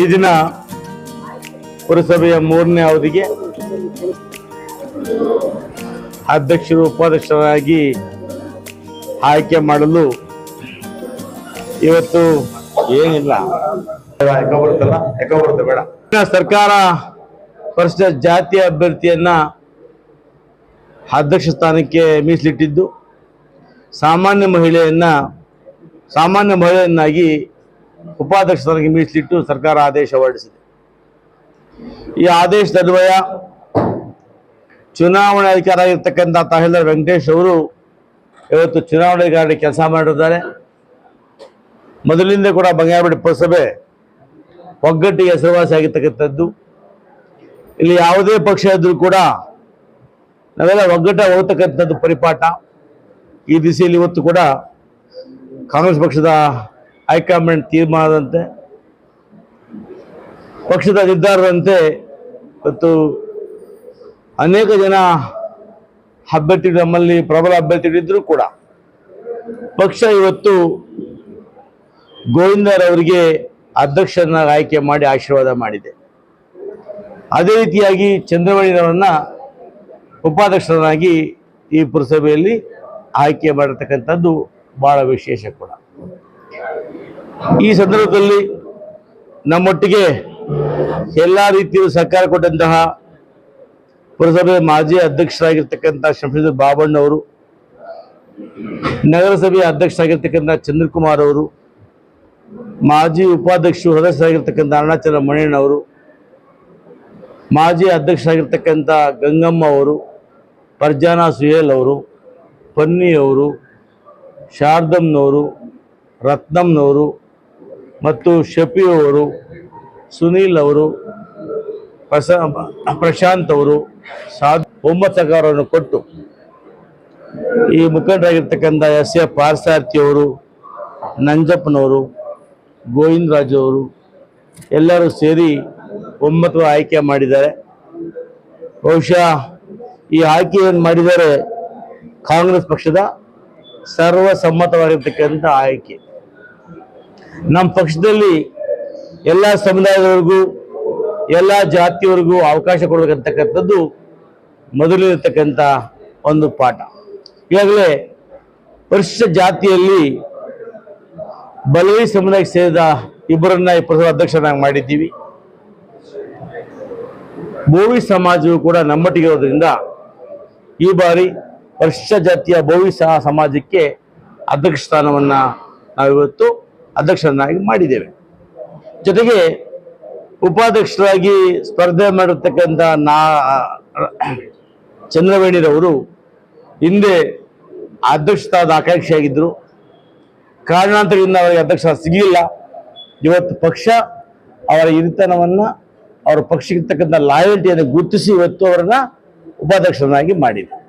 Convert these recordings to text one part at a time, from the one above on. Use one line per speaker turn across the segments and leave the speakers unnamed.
ಈ ದಿನ ಪುರಸಭೆಯ ಮೂರನೇ ಅವಧಿಗೆ ಅಧ್ಯಕ್ಷರು, ಉಪಾಧ್ಯಕ್ಷರಾಗಿ ಆಯ್ಕೆ ಮಾಡಲು ಇವತ್ತು ಏನಿಲ್ಲ. ಬೇಡ ಸರ್ಕಾರ ಪರಿಶಿಷ್ಟ ಜಾತಿ ಅಭ್ಯರ್ಥಿಯನ್ನ ಅಧ್ಯಕ್ಷ ಸ್ಥಾನಕ್ಕೆ ಮೀಸಲಿಟ್ಟಿದ್ದು, ಸಾಮಾನ್ಯ ಮಹಿಳೆಯನ್ನ ಸಾಮಾನ್ಯ ಮಹಿಳೆಯನ್ನಾಗಿ ಉಪಾಧ್ಯಕ್ಷ ಸ್ಥಾನಕ್ಕೆ ಮೀಸಲಿಟ್ಟು ಸರ್ಕಾರ ಆದೇಶ ಹೊರಡಿಸಿದೆ. ಈ ಆದೇಶದ ಅನ್ವಯ ಚುನಾವಣೆ ಅಧಿಕಾರ ಆಗಿರ್ತಕ್ಕಂಥ ತಹಸೀಲ್ದಾರ್ ವೆಂಕಟೇಶ್ ಅವರು ಇವತ್ತು ಚುನಾವಣಾಧಿಕಾರಿ ಕೆಲಸ ಮಾಡಿದ್ದಾರೆ. ಮೊದಲಿಂದ ಕೂಡ ಬಂಗಾರಪೇಟೆ ಪುರಸಭೆ ಒಗ್ಗಟ್ಟಿಗೆ ಹೆಸರುವಾಸಿ ಆಗಿರ್ತಕ್ಕಂಥದ್ದು. ಇಲ್ಲಿ ಯಾವುದೇ ಪಕ್ಷ ಇದ್ರೂ ಕೂಡ ನಾವೆಲ್ಲ ಒಗ್ಗಟ್ಟ ಹೋಗ್ತಕ್ಕಂಥದ್ದು ಪರಿಪಾಠ. ಈ ದಿಸೆಯಲ್ಲಿ ಇವತ್ತು ಕೂಡ ಕಾಂಗ್ರೆಸ್ ಪಕ್ಷದ ಹೈಕಮಾಂಡ್ ತೀರ್ಮಾನದಂತೆ, ಪಕ್ಷದ ನಿರ್ಧಾರದಂತೆ ಇವತ್ತು ಅನೇಕ ಜನ ಅಭ್ಯರ್ಥಿಗಳು ನಮ್ಮಲ್ಲಿ ಪ್ರಬಲ ಅಭ್ಯರ್ಥಿಗಳಿದ್ದರೂ ಕೂಡ ಪಕ್ಷ ಇವತ್ತು ಗೋವಿಂದರವರಿಗೆ ಅಧ್ಯಕ್ಷರನ್ನ ಆಯ್ಕೆ ಮಾಡಿ ಆಶೀರ್ವಾದ ಮಾಡಿದೆ. ಅದೇ ರೀತಿಯಾಗಿ ಚಂದ್ರಮಣಿರವರನ್ನ ಉಪಾಧ್ಯಕ್ಷರನ್ನಾಗಿ ಈ ಪುರಸಭೆಯಲ್ಲಿ ಆಯ್ಕೆ ಮಾಡಿರ್ತಕ್ಕಂಥದ್ದು ಬಹಳ ವಿಶೇಷ ಕೂಡ. ಈ ಸಂದರ್ಭದಲ್ಲಿ ನಮ್ಮೊಟ್ಟಿಗೆ ಎಲ್ಲ ರೀತಿಯ ಸಹಕಾರ ಕೊಟ್ಟಂತಹ ಪುರಸಭೆ ಮಾಜಿ ಅಧ್ಯಕ್ಷರಾಗಿರ್ತಕ್ಕಂಥ ಬಾಬಣ್ಣ ಅವರು ನಗರಸಭೆಯ ಅಧ್ಯಕ್ಷರಾಗಿರ್ತಕ್ಕಂಥ ಚಂದ್ರಕುಮಾರ್ ಅವರು, ಮಾಜಿ ಉಪಾಧ್ಯಕ್ಷರು ಸದಸ್ಯರಾಗಿರ್ತಕ್ಕಂಥ ಅರುಣಾಚಲ ಮಣಿಯಣ್ಣ ಅವರು ಮಾಜಿ ಅಧ್ಯಕ್ಷರಾಗಿರ್ತಕ್ಕಂಥ ಗಂಗಮ್ಮ ಅವರು, ಪರ್ಜಾನಾ ಸುಹೇಲ್ ಅವರು, ಪನ್ನಿ ಅವರು ಶಾರದಮ್ನವರು, ರತ್ನಮ್ನವರು ಮತ್ತು ಶಫಿ ಅವರು ಸುನೀಲ್ ಅವರು ಪ್ರಸ, ಪ್ರಶಾಂತ್ ಅವರು ಸಾಧು ಒಂಬತ್ತು ಸಹಕಾರವನ್ನು ಕೊಟ್ಟು ಈ ಮುಖಂಡರಾಗಿರ್ತಕ್ಕಂಥ ಎಸ್ ಎ ಪಾರ್ಸಾರ್ಥಿಯವರು, ನಂಜಪ್ಪನವರು ಗೋವಿಂದರಾಜು ಅವರು ಎಲ್ಲರೂ ಸೇರಿ ಒಮ್ಮತ ಆಯ್ಕೆ ಮಾಡಿದ್ದಾರೆ. ಬಹುಶಃ ಈ ಆಯ್ಕೆಯನ್ನು ಮಾಡಿದರೆ ಕಾಂಗ್ರೆಸ್ ಪಕ್ಷದ ಸರ್ವಸಮ್ಮತವಾಗಿರ್ತಕ್ಕಂಥ ಆಯ್ಕೆ. ನಮ್ಮ ಪಕ್ಷದಲ್ಲಿ ಎಲ್ಲ ಸಮುದಾಯದವರೆಗೂ, ಎಲ್ಲ ಜಾತಿಯವರೆಗೂ ಅವಕಾಶ ಕೊಡಬೇಕಂತಕ್ಕಂಥದ್ದು ಮೊದಲಿರತಕ್ಕಂಥ ಒಂದು ಪಾಠ. ಈಗಾಗಲೇ ಪರಿಶಿಷ್ಟ ಜಾತಿಯಲ್ಲಿ ಬಲವಿ ಸಮುದಾಯಕ್ಕೆ ಸೇರಿದ ಇಬ್ಬರನ್ನ ಈ ಪುರಸಭಾ ಅಧ್ಯಕ್ಷರನ್ನಾಗಿ ಮಾಡಿದ್ದೀವಿ. ಭೂವಿ ಸಮಾಜವು ಕೂಡ ನಮ್ಮಟ್ಟಿಗೆ ಇರೋದ್ರಿಂದ ಈ ಬಾರಿ ಪರಿಶಿಷ್ಟ ಜಾತಿಯ ಸಹ ಸಮಾಜಕ್ಕೆ ಅಧ್ಯಕ್ಷ ಸ್ಥಾನವನ್ನು ನಾವಿವತ್ತು ಅಧ್ಯಕ್ಷರನ್ನಾಗಿ ಮಾಡಿದ್ದೇವೆ. ಜೊತೆಗೆ ಉಪಾಧ್ಯಕ್ಷರಾಗಿ ಸ್ಪರ್ಧೆ ಮಾಡಿರ್ತಕ್ಕಂಥ ನಾ, ಚಂದ್ರವೇಣಿರವರು ಹಿಂದೆ ಅಧ್ಯಕ್ಷ ಸ್ಥಾನದ ಆಕಾಂಕ್ಷಿಯಾಗಿದ್ದರು ಕಾರಣಾಂತರದಿಂದ ಅವರಿಗೆ ಅಧ್ಯಕ್ಷ ಸಿಗಲಿಲ್ಲ. ಇವತ್ತು ಪಕ್ಷ ಅವರ ಹಿರಿತನವನ್ನು, ಅವರ ಪಕ್ಷಕ್ಕಿರ್ತಕ್ಕಂಥ ಲಾಯಲ್ಟಿಯನ್ನು ಗುರುತಿಸಿ ಇವತ್ತು ಅವರನ್ನು ಉಪಾಧ್ಯಕ್ಷರನ್ನಾಗಿ ಮಾಡಿದೆ.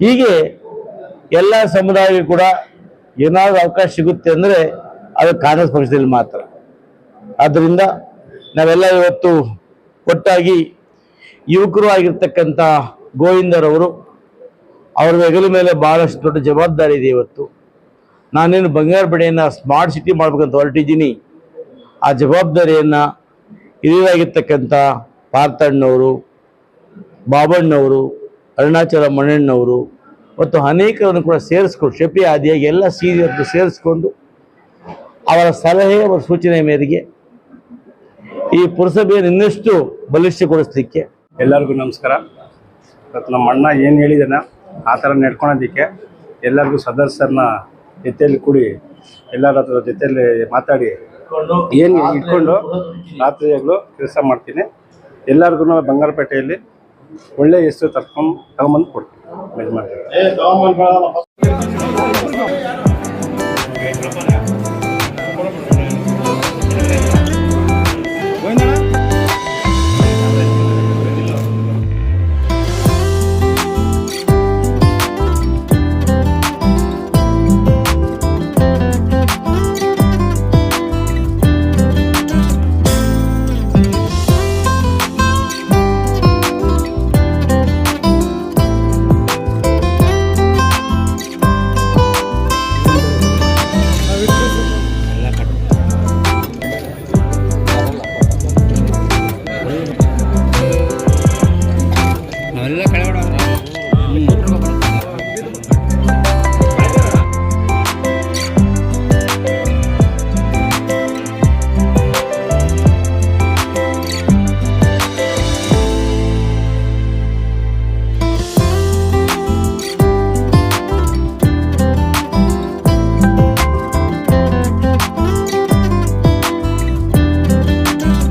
ಹೀಗೆ ಎಲ್ಲ ಸಮುದಾಯ ಕೂಡ ಏನಾದರೂ ಅವಕಾಶ ಸಿಗುತ್ತೆ ಅಂದರೆ ಅದು ಕಾಂಗ್ರೆಸ್ ಪಕ್ಷದಲ್ಲಿ ಮಾತ್ರ. ಆದ್ದರಿಂದ ನಾವೆಲ್ಲ ಇವತ್ತು ಒಟ್ಟಾಗಿ ಯುವಕರು ಆಗಿರ್ತಕ್ಕಂಥ ಗೋವಿಂದರವರು ಅವರ ಹೆಗಲ ಮೇಲೆ ಬಹಳಷ್ಟು ದೊಡ್ಡ ಜವಾಬ್ದಾರಿ ಇದೆ ಇವತ್ತು. ನಾನೇನು ಬಂಗಾರ ಬೆಳೆಯನ್ನು ಸ್ಮಾರ್ಟ್ ಸಿಟಿ ಮಾಡ್ಬೇಕಂತ ಹೊರಟಿದ್ದೀನಿ. ಆ ಜವಾಬ್ದಾರಿಯನ್ನು ಹಿರಿಯರಾಗಿರ್ತಕ್ಕಂಥ ಪಾರ್ಥಣ್ಣವರು, ಬಾಬಣ್ಣವರು ಅರುಣಾಚಲ ಮಣ್ಣಣ್ಣವರು ಮತ್ತು ಅನೇಕರನ್ನು ಕೂಡ ಸೇರಿಸ್ಕೊಂಡು ಶೆಪಿ ಆದಿಯಾಗಿ ಎಲ್ಲ ಸೀನಿಯರ್ದು ಸೇರಿಸ್ಕೊಂಡು ಅವರ ಸಲಹೆ, ಅವರ ಸೂಚನೆ ಮೇರೆಗೆ ಈ ಪುರಸಭೆಯನ್ನು ಇನ್ನಷ್ಟು ಬಲಿಷ್ಠಗೊಳಿಸಲಿಕ್ಕೆ
ಎಲ್ಲರಿಗೂ ನಮಸ್ಕಾರ. ಇವತ್ತು ನಮ್ಮ ಅಣ್ಣ ಏನು ಹೇಳಿದಾನ, ಆ ಥರ ನಡ್ಕೊಳೋದಕ್ಕೆ ಎಲ್ಲರಿಗೂ ಸದಸ್ಯರನ್ನ ಜೊತೆಯಲ್ಲಿ ಕೂಡಿ, ಎಲ್ಲರ ಹತ್ರ ಜೊತೆಯಲ್ಲಿ ಮಾತಾಡಿ, ಏನು ಇಟ್ಕೊಂಡು ರಾತ್ರಿಯಾಗಲು ಕೆಲಸ ಮಾಡ್ತೀನಿ. ಎಲ್ಲರಿಗೂ ಬಂಗಾರಪೇಟೆಯಲ್ಲಿ ಒಳ್ಳೆ ಹೆಸರು ತರ್ಕೊಂಡು ತಗೊಂಬಂದು ಕೊಡ್ತೀವಿ. Thank you.